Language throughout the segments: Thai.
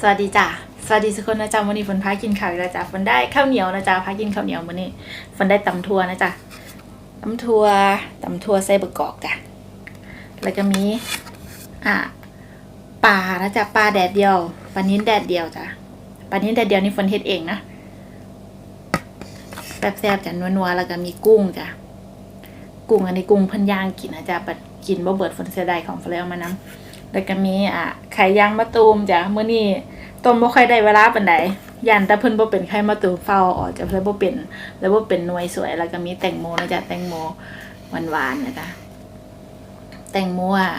สวัสดีจ้ะสวัสดีทุกคนนะจ๊ะวันนี้ฝนพากินข้าวอีกแล้วจ้ะฝนได้ข้าวเหนียวนะจ๊ะพากินข้าวเหนียวมื้อนี้ฝนได้ตำทัวนะจ๊ะตำทัวตำทัวใส่บะกอกจ้ะแล้วก็มีอะปลานะจ๊ะปลาแดดเดียวปลานิ้นแดดเดียวจ้ะปลานิ้นแดดเดียวนี่ฝนเฮ็ดเองนะแซ่บๆจ้ะนัวๆแล้วก็มีกุ้งจ้ะกุ้งอันนี้กุ้งพิ่นย่างกินนะจ๊ะบัดกินบ่เบิดฝนเสียดายของฝนเลเอามานำ แล้วก็มีอะไข่ย่างมะตูมจ้ะมื้อนี้ต้มบ่ค่อยได้เวลาปานใดยันแต่เพิ่นบ่เป็นไข่มะตูมเฝ้าออกจะเพิ่นบ่เป็น แล้วบ่เป็นหน่วยสวย แล้วก็มีแตงโมนะจ๊ะแตงโมหวานๆนะจ๊ะแตงโมอะ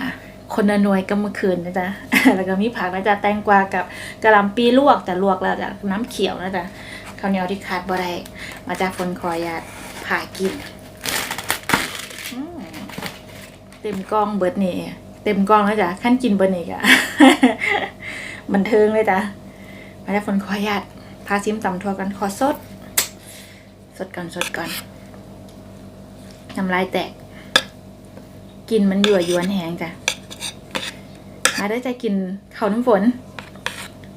คนละหน่วยก็เมื่อคืนนะจ๊ะ แล้วก็มีผักนะจ๊ะ แตงกวากับกะหล่ำปีลวกแต่ลวกแล้วจ้ะน้ำเขียวนะจ๊ะข้าวเหนียวที่ขาดบ่ได้มาจากฝนคอยาดผ่ากินเต็มกล้องเบิดนี่ เต็มกล้องแล้วจ้ะขั้นกินเบิดนี่กะบันเทิงเลยจ้ะมาแล้วฝนขออนุญาตพาซิมตำทัวกันขอสด สดก่อนสดก่อนน้ำลายแตก กินมันยั่วยวนแหงจ้ะมาได้จะกินข้าวน้ำฝน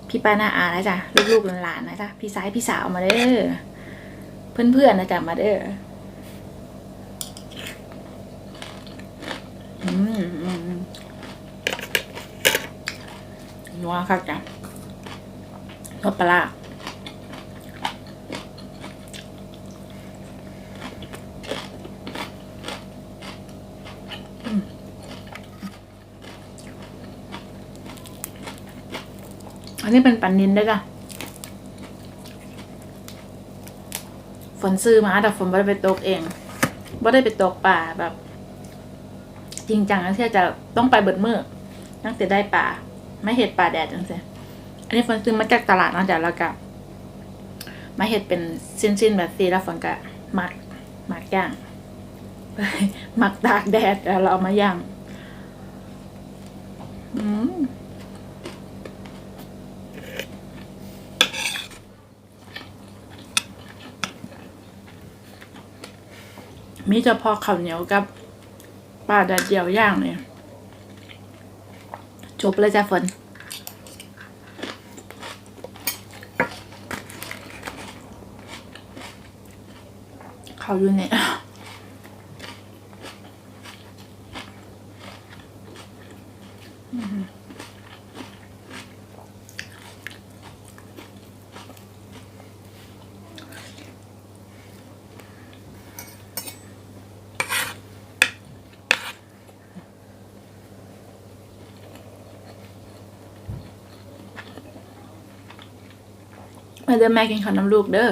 พี่ป้าน้าอาแล้วจ้ะลูกๆหลานๆนะจ้ะพี่สายพี่สาวมาเด้อเพื่อนๆนะจ้ะมาเด้อมอืมอืม นัวครับจ้ะนัวปลาอันนี้เป็นปันนินด้วยจ้ะฝนซื้อมาแต่ฝนไม่ได้ไปตกเองไม่ได้ไปตกป่าแบบ จริงจังนะที่จะต้องไปเบิดมือตั้งแต่ได้ป่า ไม่เห็ดป่าแดดจังสิอันนี้ฝนซื้อมาจากตลาดนะจ๊ะแล้วก็มาเห็ดเป็นสิ้นๆแบบซีแล้วฝนก็หมักหมักย่างหมักตากแดดแล้วเราเอามาย่างอืมมีเฉพาะข้าวเหนียวกับปลาแดดเดียวย่างเนี่ย จบเลยจ้ะฝนเขาอยู่เนี่ย มาเด้อแม่กินข้าวน้ำลูกเด้อ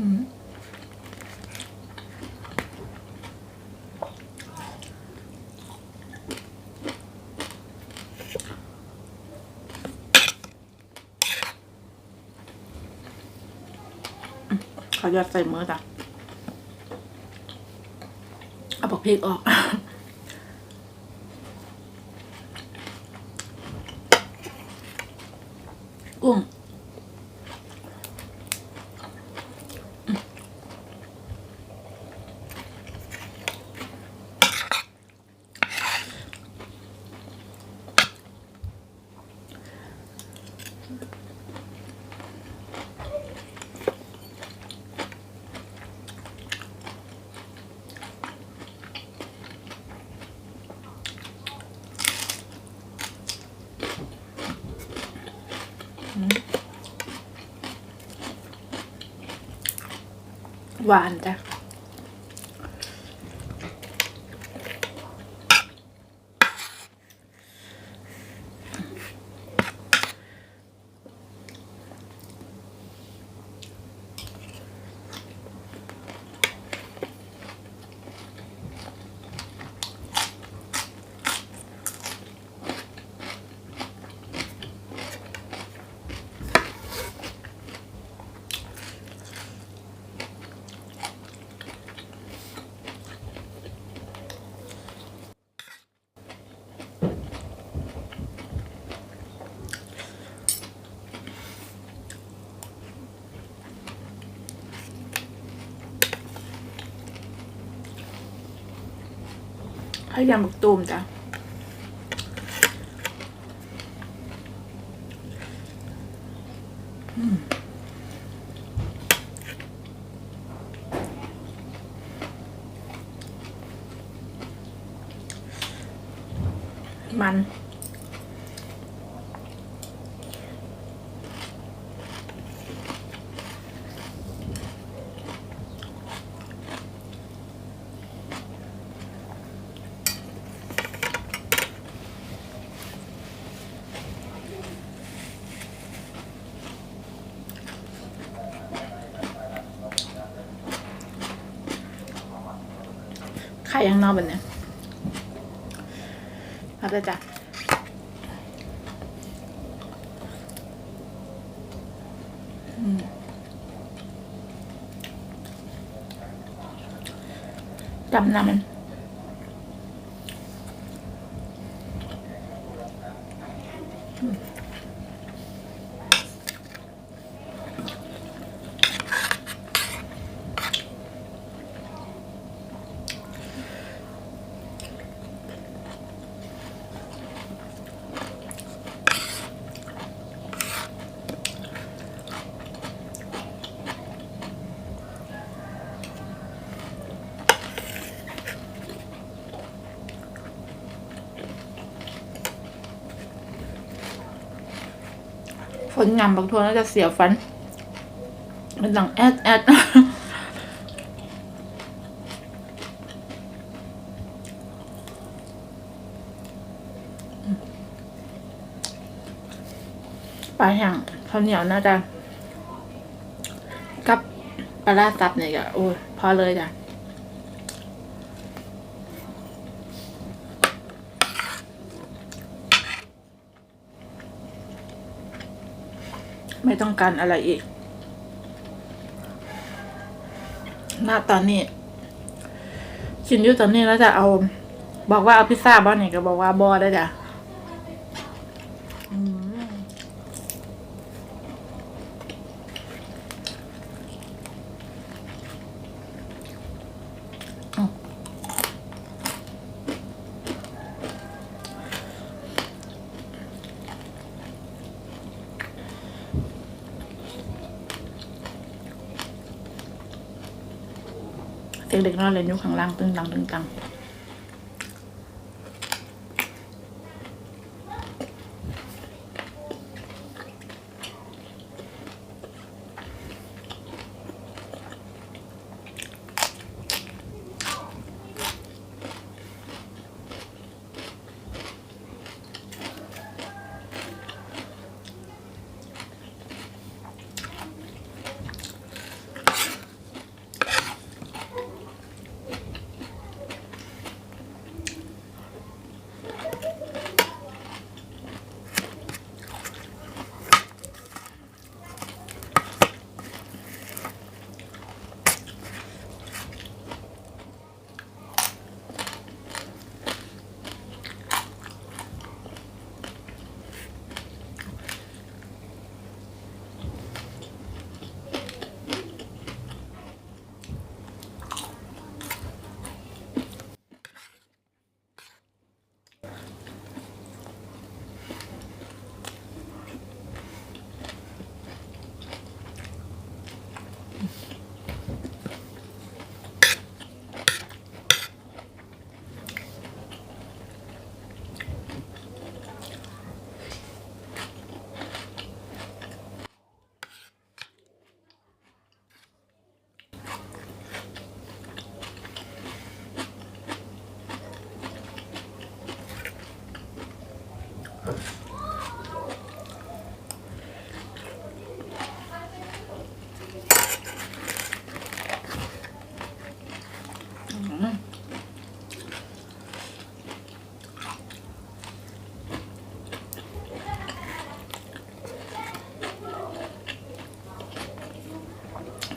เขาจะใส่มือจ้ะเอาบอกพริกออก กุ้ง หวานจ้ะ ให้ยำบักตูมจ้ะอืมมัน ไข่ข้างนอกแบบเนี้ยเอาไปจ้ะจำน้ำมัน ฝนงามบางทัวน่าจะเสียฟัน มันดังแอดแอดปลาแห้งข้าวเหนียวน่าจะกับปลาร้าซับเนี่ยก็โอ้ยพอเลยจ้ะ ไม่ต้องการอะไรอีก หน้าตอนนี้ ชินอยู่ตอนนี้แล้วจะเอา บอกว่าเอาพิซซ่าบ้านี่ก็บอกว่าบอได้จ้ะ เสียงเด็กน้อยเล่นอยู่ข้างล่างตึงตังตึงตัง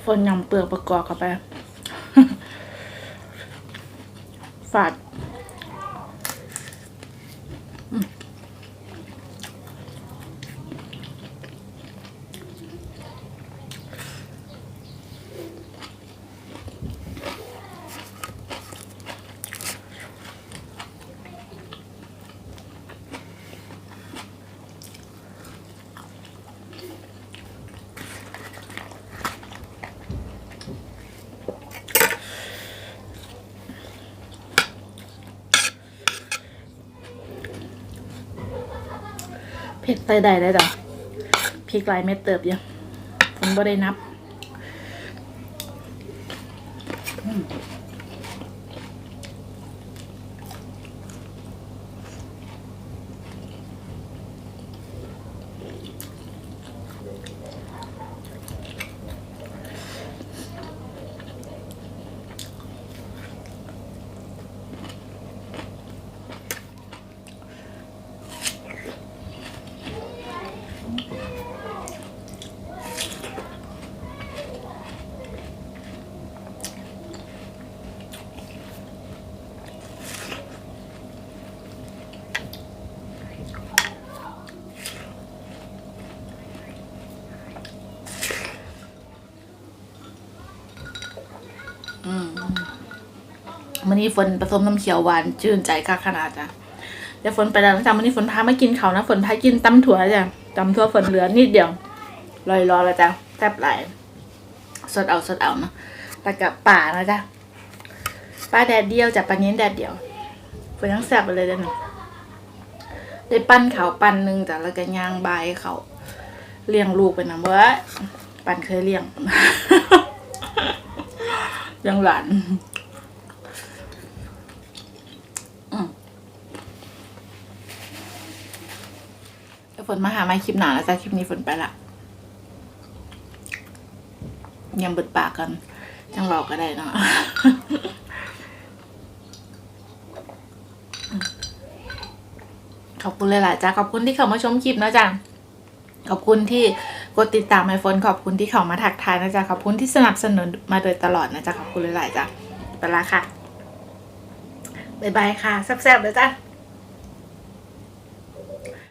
ฝนยำเปลือกประกอบเข้าไป ฝาด เผ็ดใส่ได้ได้จ้ะพริกลายเม็ดเติบยังผมบ่ได้นับ มันนี้ฝนผสมน้ำเขียวหวานชื่นใจค่ะขนาดจ้ะเดี๋ยวฝนไปแล้วนะจ้ะมันนี้ฝนพาไมากินเขานะฝนพากินตำถั่วจ้ะตำถั่วฝนเหลือนิดเดียวลอยรอแล้วจ้ะแทบไหลสดเอาสดเอาเนาะแล้วกับป่านะจ้ะปลาแดดเดียวจ้ะปลาเน้นแดดเดียวฝนยังแซ่บไปเลยเด้อเนาะได้ปั้นเขาปั้นหนึ่งจ้ะแล้วก็ย่างใบเขาเลี้ยงลูกไปนะเว้ยปั้นเคยเลี้ยง ยังหลานเดี๋ยวฝนมาหาไม่คลิปหนาแล้วจ้ะคลิปนี้ฝนไปละยังเบิดปากกัน จังราก็ได้เนาะขอบคุณหลายๆจ้าขอบคุณที่เข้ามาชมคลิปนะจ๊ะขอบคุณที่ กดติดตามไอโฟนขอบคุณที่เขามาถักทายนะจ๊ะขอบคุณที่สนับสนุนมาโดยตลอดนะจ๊ะขอบคุณหลายๆจ้ะไปละค่ะบ๊ายบายค่ะแซ่บๆเลยจ้ะ